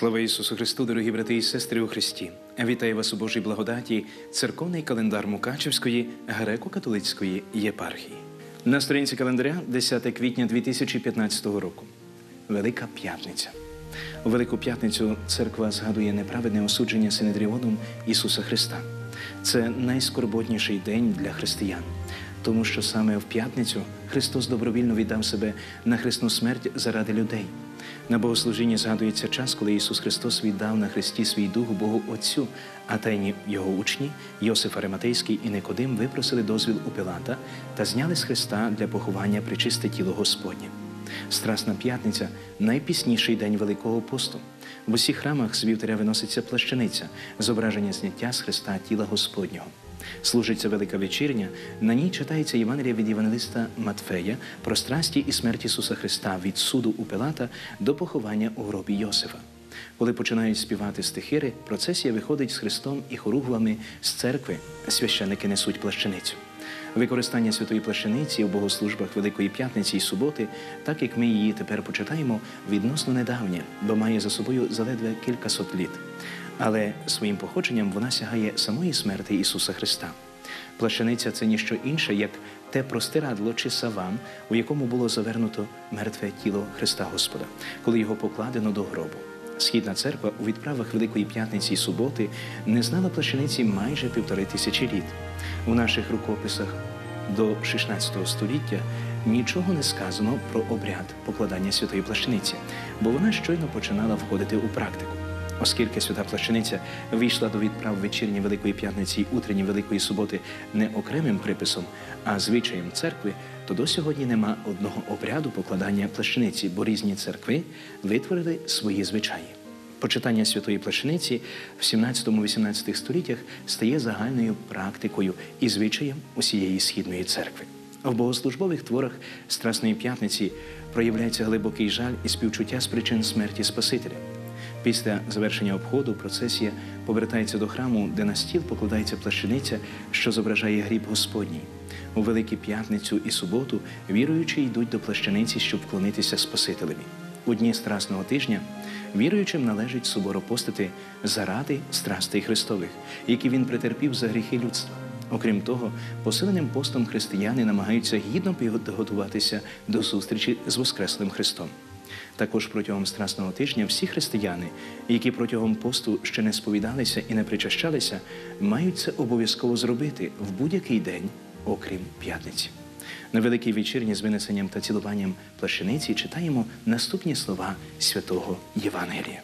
Слава Ісусу Христу, дорогі брати і сестри у Христі! Вітаю вас у Божій благодаті, церковний календар Мукачевської греко-католицької єпархії. На сторінці календаря 10 квітня 2015 року. Велика П'ятниця. У Велику П'ятницю церква згадує неправедне осудження Синедріоном Ісуса Христа. Це найскорботніший день для християн, тому що саме в п'ятницю Христос добровільно віддав себе на хресну смерть заради людей. На богослужінні згадується час, коли Ісус Христос віддав на хресті свій дух Богу Отцю, а тайні його учні, Йосиф Ариматейський і Никодим випросили дозвіл у Пилата та зняли з Христа для поховання причисте тіло Господнє. Страсна п'ятниця найпісніший день Великого посту. В усіх храмах з вівтаря виноситься плащаниця, зображення зняття з Христа тіла Господнього. Служиться велика вечірня. На ній читається Євангелія від Євангелиста Матфея про страсті і смерть Ісуса Христа від суду у Пилата до поховання у гробі Йосифа. Коли починають співати стихири, процесія виходить з Христом і хоругвами з церкви. Священники несуть плащаницю. Використання святої плащаниці у богослужбах Великої П'ятниці і суботи, так як ми її тепер почитаємо, відносно недавнє, бо має за собою заледве кількасот літ. Але своїм походженням вона сягає самої смерти Ісуса Христа. Плащаниця це ніщо інше, як те простирадло чи саван, у якому було завернуто мертве тіло Христа Господа, коли його покладено до гробу. Східна церква у відправах Великої П'ятниці і суботи не знала плащаниці майже півтори тисячі літ. У наших рукописах до 16 століття нічого не сказано про обряд покладання святої плащаниці, бо вона щойно починала входити у практику. Оскільки свята плащаниця війшла до відправ вечірні Великої П'ятниці і утренні Великої суботи не окремим приписом, а звичаєм церкви, то до сьогодні нема одного обряду покладання плащаниці, бо різні церкви витворили свої звичаї. Почитання святої плащаниці в 17-18 століттях стає загальною практикою і звичаєм усієї східної церкви. В богослужбових творах Страсної п'ятниці проявляється глибокий жаль і співчуття з причин смерті Спасителя. Після завершення обходу процесія повертається до храму, де на стіл покладається плащаниця, що зображає гріб Господній. У Велику П'ятницю і суботу віруючі йдуть до плащаниці, щоб вклонитися Спасителеві. У дні Страсного тижня віруючим належить суворо постити заради страстей Христових, які він претерпів за гріхи людства. Окрім того, посиленим постом християни намагаються гідно підготуватися до зустрічі з Воскреслим Христом. Також протягом страсного тижня всі християни, які протягом посту ще не сповідалися і не причащалися, мають це обов'язково зробити в будь-який день, окрім п'ятниці. На великій вечірні з винесенням та цілуванням плащаниці читаємо наступні слова святого Євангелія.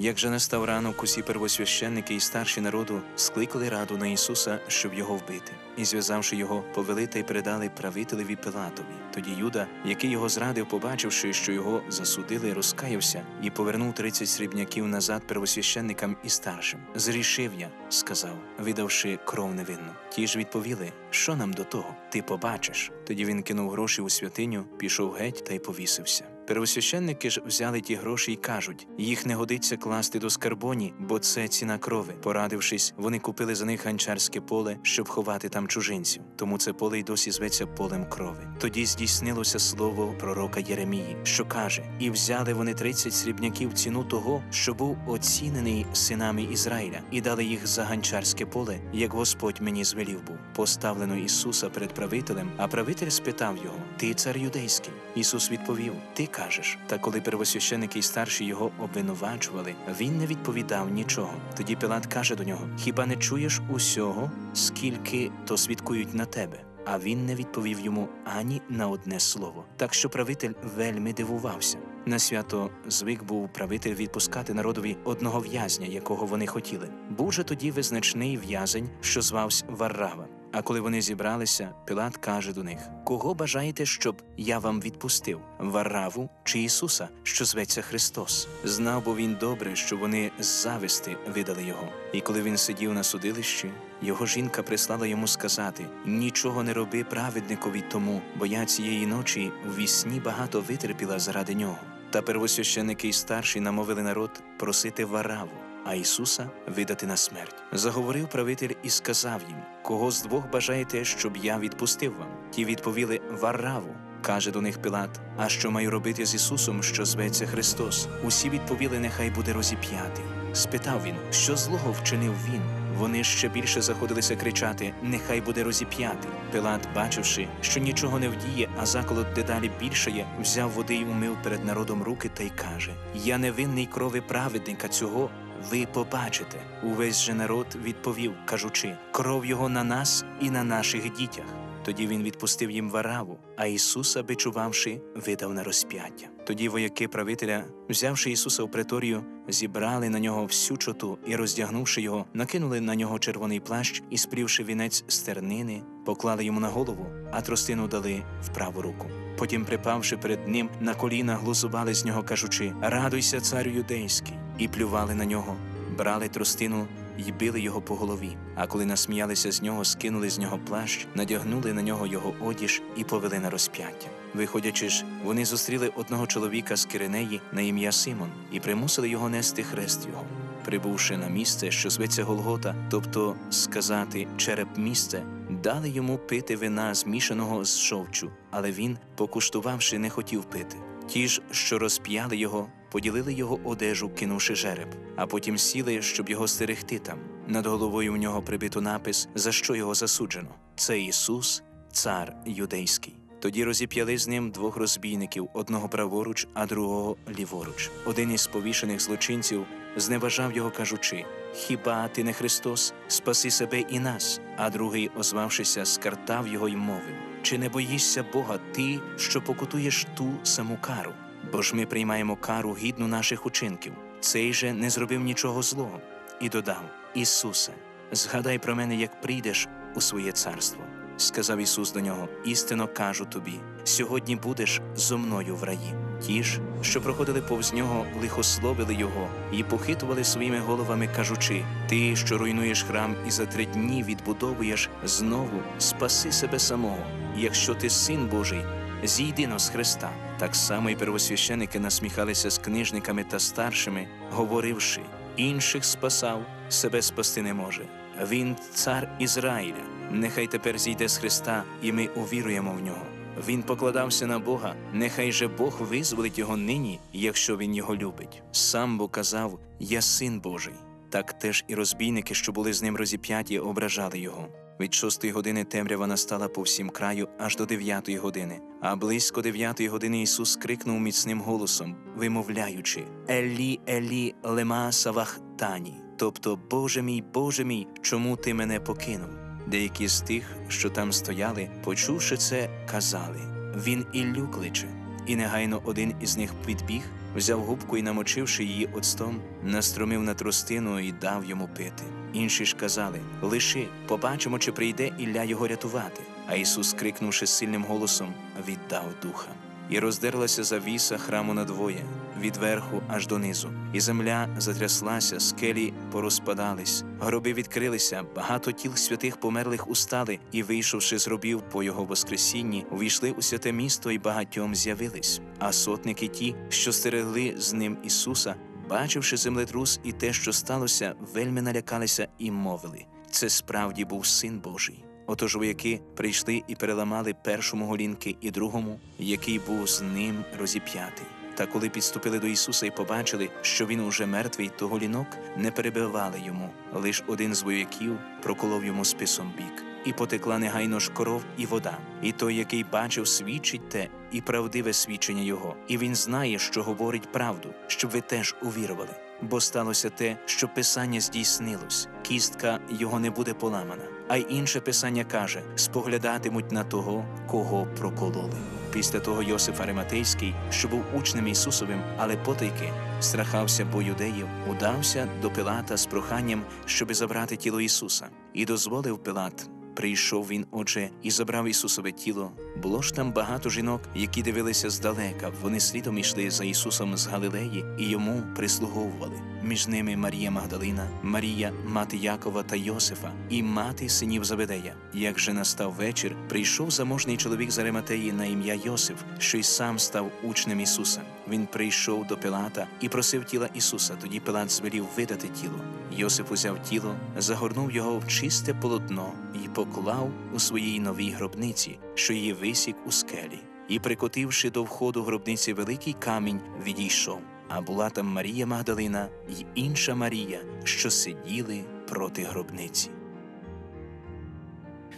Як же настав ранок, усі первосвященники і старші народу скликали раду на Ісуса, щоб його вбити, і, зв'язавши його, повели та й передали правителеві Пилатові. Тоді Юда, який його зрадив, побачивши, що його засудили, розкаявся і повернув тридцять срібняків назад первосвященникам і старшим. Зрішив я, сказав, видавши кров невинну. Ті ж відповіли, що нам до того? Ти побачиш. Тоді він кинув гроші у святиню, пішов геть та й повісився. Первосвященники ж взяли ті гроші й кажуть: їх не годиться класти до скарбоні, бо це ціна крови. Порадившись, вони купили за них ганчарське поле, щоб ховати там чужинців. Тому це поле й досі зветься полем крови. Тоді здійснилося слово пророка Єремії, що каже: І взяли вони тридцять срібняків ціну того, що був оцінений синами Ізраїля, і дали їх за ганчарське поле, як Господь мені звелів був. Поставлено Ісуса перед правителем, а правитель спитав його: Ти цар юдейський? Ісус відповів: Ти кажеш. Та коли первосвященики й старші його обвинувачували, він не відповідав нічого. Тоді Пилат каже до нього: Хіба не чуєш усього, скільки то свідкують на тебе? А він не відповів йому ані на одне слово. Так що правитель вельми дивувався. На свято звик був правитель відпускати народові одного в'язня, якого вони хотіли. Був же тоді визначний в'язень, що звався Варрава. А коли вони зібралися, Пилат каже до них: Кого бажаєте, щоб я вам відпустив? Варраву чи Ісуса, що зветься Христос? Знав бо він добре, що вони з зависти видали його. І коли він сидів на судилищі, його жінка прислала йому сказати: Нічого не роби праведникові тому, бо я цієї ночі в вісні багато витерпіла заради нього. Та первосвященики й старші намовили народ просити Вараву а Ісуса видати на смерть. Заговорив правитель і сказав їм: Кого з двох бажаєте, щоб я відпустив вам? Ті відповіли Варраву. Каже до них Пилат: А що маю робити з Ісусом, що зветься Христос? Усі відповіли, нехай буде розіп'ятий. Спитав він, що злого вчинив він. Вони ще більше заходилися кричати: Нехай буде розіп'ятий. Пилат, бачивши, що нічого не вдіє, а заколот дедалі більшає, взяв води й умив перед народом руки та й каже: Я невинний крови праведника цього. Ви побачите. Увесь же народ відповів, кажучи: кров його на нас і на наших дітях. Тоді він відпустив їм вараву, а Ісуса, бичувавши, видав на розп'яття. Тоді вояки правителя, взявши Ісуса в преторію, зібрали на нього всю чоту і, роздягнувши його, накинули на нього червоний плащ і, спрівши вінець стернини, поклали йому на голову, а тростину дали в праву руку. Потім, припавши перед ним, на коліна глузували з нього, кажучи: Радуйся, царю юдейський, і плювали на нього, брали тростину й били його по голові. А коли насміялися з нього, скинули з нього плащ, надягнули на нього його одіж і повели на розп'яття. Виходячи ж, вони зустріли одного чоловіка з Киринеї на ім'я Симон і примусили його нести хрест його. Прибувши на місце, що зветься Голгота, тобто сказати череп місце, дали йому пити вина, змішаного з жовчу, але він, покуштувавши, не хотів пити. Ті ж, що розп'яли його, поділили його одежу, кинувши жереб, а потім сіли, щоб його стерегти там. Над головою в нього прибито напис, за що його засуджено. Це Ісус, цар юдейський. Тоді розіп'яли з ним двох розбійників, одного праворуч, а другого ліворуч. Один із повішених злочинців зневажав його, кажучи: Хіба ти не Христос? Спаси себе і нас. А другий, озвавшися, скартав його й мовив: Чи не боїшся Бога, ти, що покутуєш ту саму кару? Бо ж ми приймаємо кару гідну наших учинків. Цей же не зробив нічого злого. І додав: Ісусе, згадай про мене, як прийдеш у своє царство. Сказав Ісус до нього: істинно кажу тобі, сьогодні будеш зо мною в раї. Ті ж, що проходили повз нього, лихословили його і похитували своїми головами, кажучи: Ти, що руйнуєш храм і за три дні відбудовуєш знову, спаси себе самого. Якщо ти син Божий, зійди но з Христа. Так само і первосвященики насміхалися з книжниками та старшими, говоривши: інших спасав, себе спасти не може. Він цар Ізраїля. Нехай тепер зійде з Христа, і ми увіруємо в нього. Він покладався на Бога, нехай же Бог визволить його нині, якщо він його любить. Сам бо казав: Я син Божий. Так теж і розбійники, що були з ним розіп'яті, ображали його. Від шостої години темрява настала по всім краю аж до дев'ятої години. А близько дев'ятої години Ісус крикнув міцним голосом, вимовляючи: Елі, Елі, лема савахтані, тобто, Боже мій, Боже мій, чому ти мене покинув? Деякі з тих, що там стояли, почувши це, казали: Він Іллю кличе. І негайно один із них підбіг, взяв губку і, намочивши її оцтом, настромив на тростину і дав йому пити. Інші ж казали: Лиши, побачимо, чи прийде Ілля його рятувати. А Ісус, крикнувши сильним голосом, віддав духа. І роздерлася завіса храму надвоє, від верху аж донизу, і земля затряслася, скелі порозпадались, гроби відкрилися, багато тіл святих померлих устали, і, вийшовши з гробів по його воскресінні, увійшли у святе місто і багатьом з'явились. А сотники ті, що стерегли з ним Ісуса, бачивши землетрус і те, що сталося, вельми налякалися і мовили: це справді був син Божий. Отож вояки прийшли і переламали першому голінки і другому, який був з ним розіп'ятий. Та коли підступили до Ісуса і побачили, що він уже мертвий, то голінок не перебивали йому. Лиш один з вояків проколов йому списом бік. І потекла негайно ж кров і вода. І той, який бачив, свідчить те, і правдиве свідчення його. І він знає, що говорить правду, щоб ви теж увірували. Бо сталося те, що писання здійснилось, кістка його не буде поламана. А й інше писання каже: споглядатимуть на того, кого прокололи. Після того Йосиф Ариматейський, що був учнем Ісусовим, але потайки страхався бо юдеїв, удався до Пилата з проханням, щоби забрати тіло Ісуса, і дозволив Пилат. Прийшов він, отже, і забрав Ісусове тіло. Було ж там багато жінок, які дивилися здалека. Вони слідом йшли за Ісусом з Галилеї і йому прислуговували. Між ними Марія Магдалина, Марія, мати Якова та Йосифа, і мати синів Заведея. Як же настав вечір, прийшов заможний чоловік з Ариматеї на ім'я Йосиф, що й сам став учнем Ісуса. Він прийшов до Пилата і просив тіла Ісуса. Тоді Пилат звелів видати тіло. Йосиф узяв тіло, загорнув його в чисте полотно і поклав у своїй новій гробниці, що її висік у скелі. і, прикотивши до входу гробниці великий камінь, відійшов. А була там Марія Магдалина й інша Марія, що сиділи проти гробниці.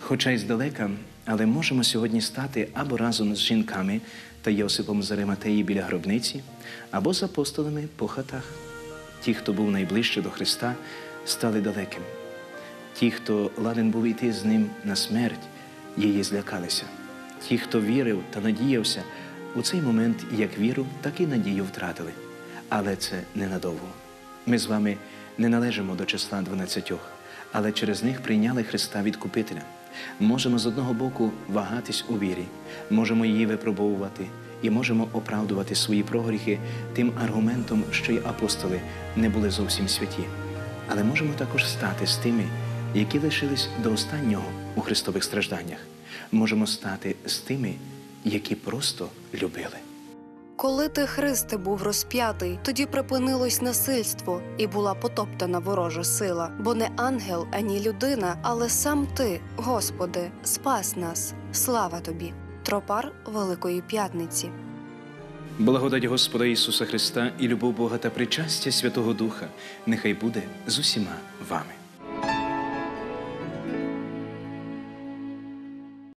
Хоча й здалека, але можемо сьогодні стати або разом з жінками та Йосипом з біля гробниці, або з апостолами по хатах. Ті, хто був найближче до Христа, стали далеким. Ті, хто ладен був іти з ним на смерть, її злякалися. Ті, хто вірив та надіявся, у цей момент як віру, так і надію втратили. Але це ненадовго. Ми з вами не належимо до числа дванадцятьох, але через них прийняли Христа Відкупителя. Можемо з одного боку вагатись у вірі, можемо її випробовувати і можемо оправдувати свої прогріхи тим аргументом, що й апостоли не були зовсім святі. Але можемо також стати з тими, які лишились до останнього у Христових стражданнях. Можемо стати з тими, які просто любили. Коли ти Христе був розп'ятий, тоді припинилось насильство і була потоптана ворожа сила, бо не ангел ані людина, але сам ти, Господи, спас нас. Слава тобі! Тропар Великої П'ятниці. Благодать Господа Ісуса Христа і любов Бога та причастя Святого Духа нехай буде з усіма вами.